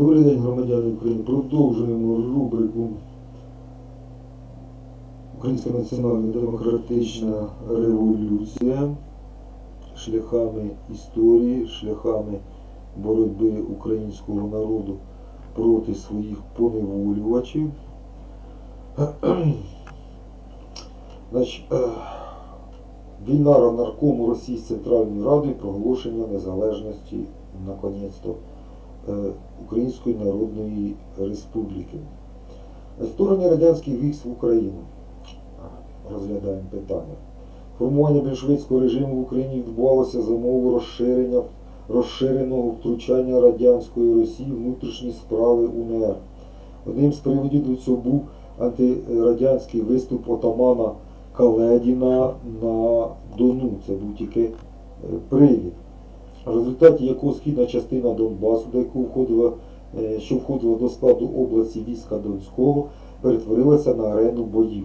Добрий день, громадяни України. Продовжуємо рубрику Українська національна демократична революція шляхами історії, шляхами боротьби українського народу проти своїх поневолювачів. Значить, е, війна наркому Росії з Центральною Радою проголошення незалежності наконець-то Української Народної Республіки. Створення радянських військ в Україну. Розглядаємо питання. Формування більшовицького режиму в Україні відбувалося за умови розширення, розширеного втручання радянської Росії внутрішні справи УНР. Одним з приводів до цього був антирадянський виступ отамана Каледіна на Дону. Це був тільки е, привід. В результаті якого східна частина Донбасу, до якого входила, е, що входила до складу області війська Донського, перетворилася на арену боїв.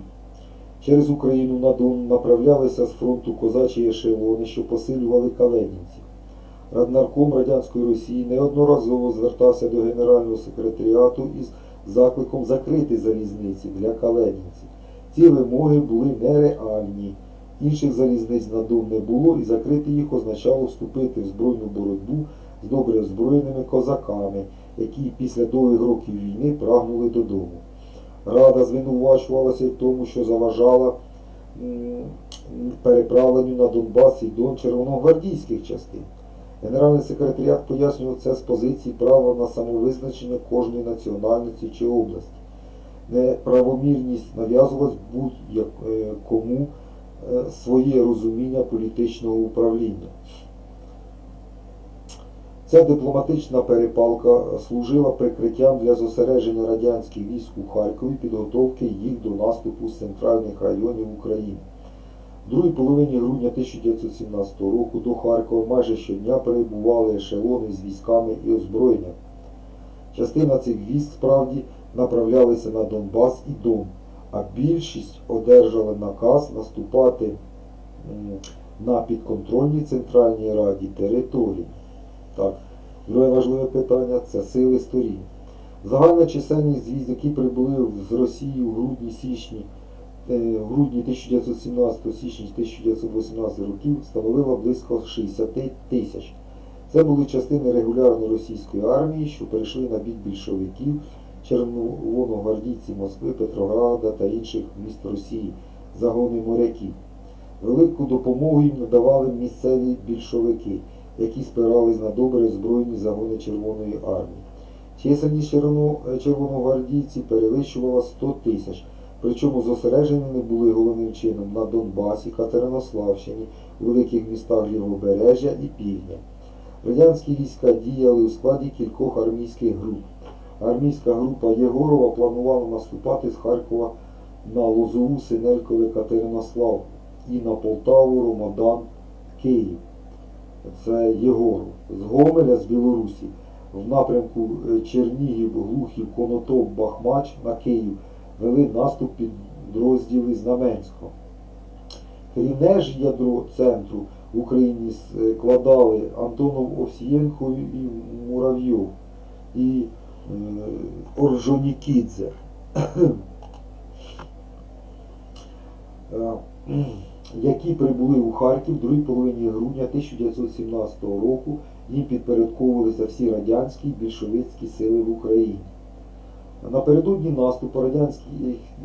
Через Україну на Дон направлялися з фронту козачі ешелони, що посилювали каледінців. Раднарком Радянської Росії неодноразово звертався до Генерального секретаріату із закликом закрити залізниці для каледінців. Ці вимоги були нереальні. Інших залізниць на Дон не було, і закрити їх означало вступити в збройну боротьбу з добре озброєними козаками, які після довгих років війни прагнули додому. Рада звинувачувалася в тому, що заважала переправленню на Донбас і Дон червоногвардійських частин. Генеральний секретаріат пояснював це з позиції права на самовизначення кожної національності чи області. Неправомірність нав'язувалась будь-кому е, своє розуміння політичного управління. Ця дипломатична перепалка служила прикриттям для зосередження радянських військ у Харкові, підготовки їх до наступу з центральних районів України. В другій половині грудня 1917 року до Харкова майже щодня перебували ешелони з військами і озброєнням. Частина цих військ справді направлялися на Донбас і Дон, а більшість одержали наказ наступати на підконтрольній Центральній Раді території. Так, друге важливе питання це сили сторін. Загальна чисельність військ, які прибули з Росії в грудні-січні е, в грудні 1917 січні 1918 років становила близько 60 тисяч. Це були частини регулярної російської армії, що перейшли на бік більшовиків, червоногвардійці Москви, Петрограда та інших міст Росії, загони моряків. Велику допомогу їм надавали місцеві більшовики, які спирались на добре озброєні загони Червоної армії. Чисельність червоно- червоногвардійців перевищувала 100 тисяч, причому зосереджені вони були головним чином на Донбасі, Катеринославщині, великих містах Лівобережжя і Півдня. Радянські війська діяли у складі кількох армійських груп. Армійська група Єгорова планувала наступати з Харкова на Лозову, Синелькове, Катеринослав і на Полтаву, Ромодан, Київ. Це Єгоров. З Гомеля, з Білорусі, в напрямку е, Чернігів, Глухів, Конотоп, Бахмач на Київ вели наступ підрозділи Знаменського. Керівне ж ядро центру в Україні складали Антонов Овсієнко і Муравйов і е, Орджонікідзе. Е, які прибули у Харків в другій половині грудня 1917 року, їм підпорядковувалися всі радянські і більшовицькі сили в Україні. Напередодні наступу радянських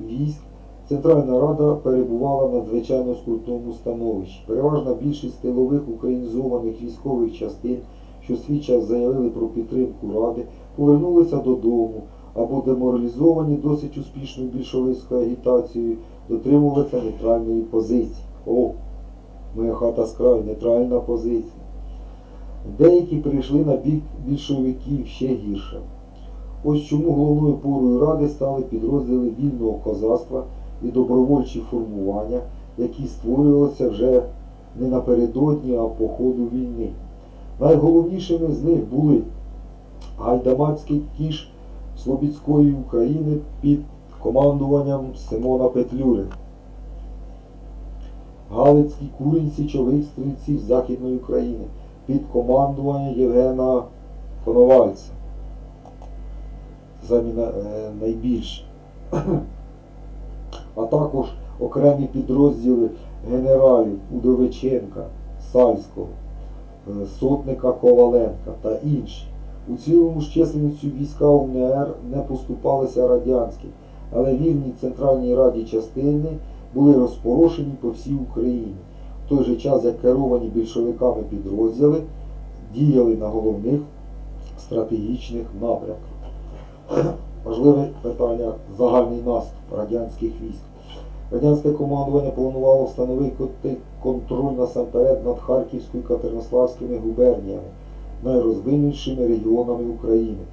військ Центральна Рада перебувала в надзвичайно скрутному становищі. Переважна більшість тилових українізованих військових частин, що свій час заявили про підтримку Ради, повернулися додому або деморалізовані досить успішною більшовицькою агітацією, дотримувалися нейтральної позиції. О, моя хата з краю, нейтральна позиція. Деякі перейшли на бік більшовиків ще гірше. Ось чому головною порою ради стали підрозділи вільного козацтва і добровольчі формування, які створювалися вже не напередодні, а по ходу війни. Найголовнішими з них були гайдамацький кіш Слобідської України під командуванням Симона Петлюри, Галицькі курінь січових стрільців Західної України під командуванням Євгена Коновальця. самі на- е, найбільші. А також окремі підрозділи генералів Удовиченка, Сальського, е, сотника Коваленка та інші. У цілому з численністю війська УНР не поступалися радянські, але вірні Центральній Раді частини були розпорошені по всій Україні, в той же час як керовані більшовиками підрозділи діяли на головних стратегічних напрямках. Важливе питання загальний наступ радянських військ. Радянське командування планувало встановити контроль насамперед над Харківською і Катеринославськими губерніями, найрозвинутішими регіонами України.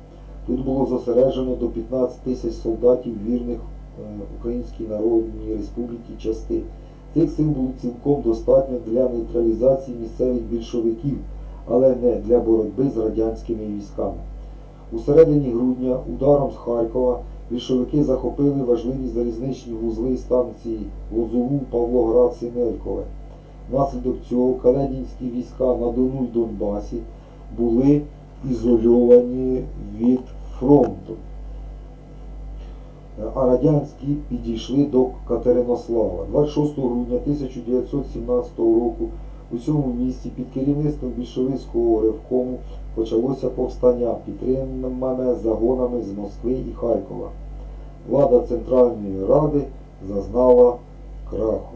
Тут було зосереджено до 15 тисяч солдатів вірних е, Українській Народній Республіці частин. Цих сил було цілком достатньо для нейтралізації місцевих більшовиків, але не для боротьби з радянськими військами. У середині грудня ударом з Харкова більшовики захопили важливі залізничні вузли і станції Лозову, Павлоград, Синелькове. Внаслідок цього каледінські війська на Дону й Донбасі були ізольовані від фронту. А радянські підійшли до Катеринослава. 26 грудня 1917 року у цьому місті під керівництвом більшовицького ревкому почалося повстання, підтримане загонами з Москви і Харкова. Влада Центральної Ради зазнала краху.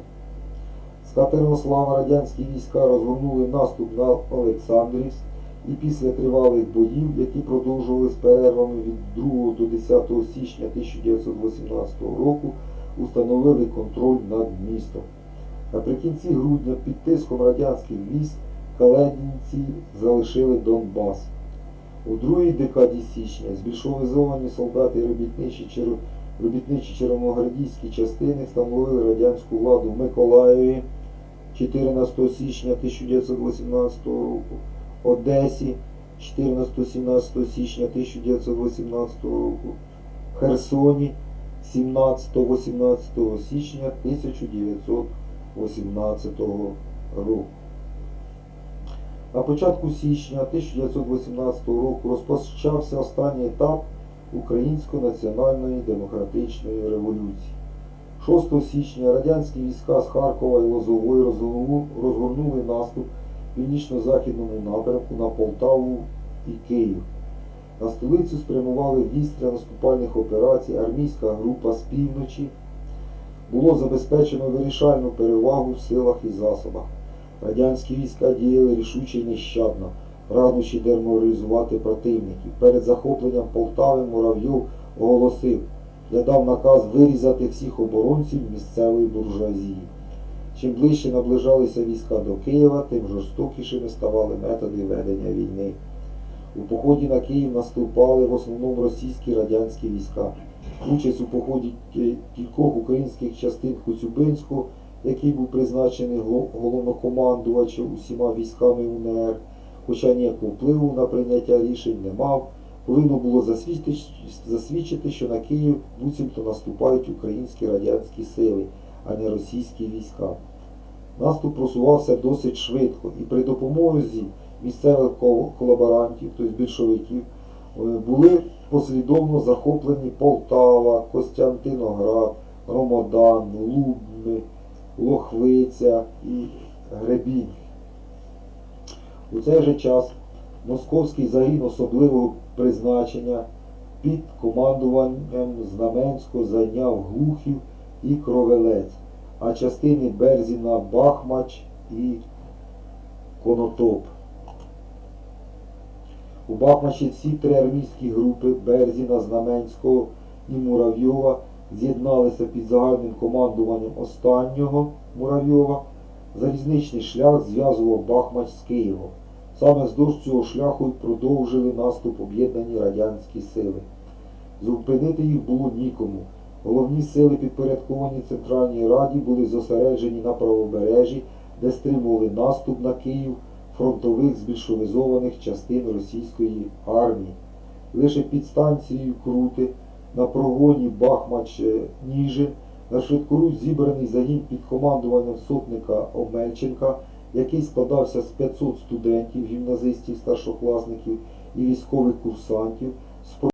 З Катеринослава радянські війська розгорнули наступ на Олександрівськ і після тривалих боїв, які продовжувалися перервами від 2 до 10 січня 1918 року, установили контроль над містом. Наприкінці грудня під тиском радянських військ каледінці залишили Донбас. У другій декаді січня збільшовизовані солдати робітничі, черв... робітничі червоногвардійські частини встановили радянську владу в Миколаєві 14 січня 1918 року, Одесі 14-17 січня 1918 року, Херсоні 17-18 січня 1918 року. На початку січня 1918 року розпочався останній етап Української національної демократичної революції. 6 січня радянські війська з Харкова і Лозової розгорнули наступ північно-західному напрямку на Полтаву і Київ. На столицю спрямували для наступальних операцій армійська група з півночі. Було забезпечено вирішальну перевагу в силах і засобах. Радянські війська діяли рішуче і нещадно, прагнучи деморалізувати противників. Перед захопленням Полтави Муравйов оголосив, я дав наказ вирізати всіх оборонців місцевої буржуазії. Чим ближче наближалися війська до Києва, тим жорстокішими ставали методи ведення війни. У поході на Київ наступали в основному російські радянські війська. Участь у поході кількох українських частин Коцюбинського, який був призначений головнокомандувачем усіма військами УНР, хоча ніякого впливу на прийняття рішень не мав, повинно було засвідчити, засвідчити, що на Київ буцімто наступають українські радянські сили, а не російські війська. Наступ просувався досить швидко, і при допомозі місцевих колаборантів, тобто більшовиків, е, були послідовно захоплені Полтава, Костянтиноград, Ромодан, Лубни, Лохвиця і Гребінь. У цей же час московський загін особливого призначення під командуванням Знаменського зайняв Глухів і Кровелець, а частини Берзіна Бахмач і Конотоп. У Бахмачі всі три армійські групи Берзіна, Знаменського і Муравйова з'єдналися під загальним командуванням останнього Муравйова. Залізничний шлях зв'язував Бахмач з Києвом. Саме вздовж цього шляху й продовжили наступ об'єднані радянські сили. Зупинити їх було нікому. Головні сили, підпорядковані Центральній Раді, були зосереджені на правобережжі, де стримували наступ на Київ фронтових збільшовизованих частин російської армії. Лише під станцією Крути на прогоні Бахмач-Ніжин на швидкоруч зібраний загін під командуванням сотника Омельченка, який складався з 500 студентів, гімназистів, старшокласників і військових курсантів,